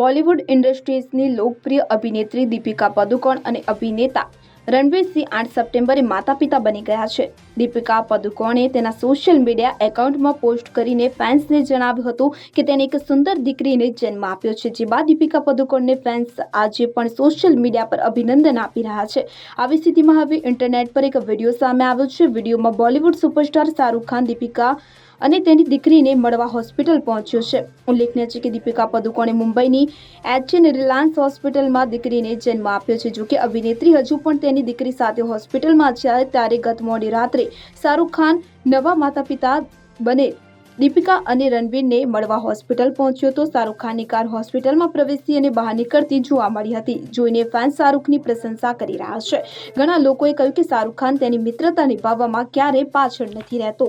બોલિવૂડ ઇન્ડસ્ટ્રીઝની લોકપ્રિય અભિનેત્રી દીપિકા પદુકોણ અને અભિનેતા રણવીર સિંહ આઠ સપ્ટેમ્બરે માતા પિતા બની ગયા છે. દીપિકા પદુકોણે તેના સોશિયલ મીડિયા એકાઉન્ટમાં પોસ્ટ કરીને ફેન્સને જણાવ્યું હતું કે તેને એક સુંદર દીકરીને જન્મ આપ્યો છે, જે બાદ દીપિકા પદુકોણને ફેન્સ આજે પણ સોશિયલ મીડિયા પર અભિનંદન આપી રહ્યા છે. આવી સ્થિતિમાં હવે ઇન્ટરનેટ પર એક વીડિયો સામે આવ્યો છે. વિડીયોમાં બોલિવૂડ સુપરસ્ટાર શાહરૂખ ખાન, દીપિકા અને તેની દીકરીને મળવા હોસ્પિટલ પહોંચ્યો છે. ઉલ્લેખનીય છે કે દીપિકા પદુકોણે મુંબઈની એચએન રિલાયન્સ હોસ્પિટલમાં દીકરીને જન્મ આપ્યો છે. જોકે અભિનેત્રી હજુ પણ તેની દીકરી સાથે હોસ્પિટલમાં છે ત્યારે ગત મોડી રાત્રે શાહરૂખ ખાન નવા માતા પિતા બને દીપિકા અને રણવીરને મળવા હોસ્પિટલ પહોંચ્યો તો શાહરૂખ ખાનની કાર હોસ્પિટલમાં પ્રવેશી અને બહાર નીકળતી જોવા મળી હતી. જોઈને ફેન્સ શાહરૂખની પ્રશંસા કરી રહ્યા છે. ઘણા લોકોએ કહ્યું કે શાહરૂખ ખાન તેની મિત્રતા નિભાવવામાં ક્યારેય પાછળ નથી રહેતો.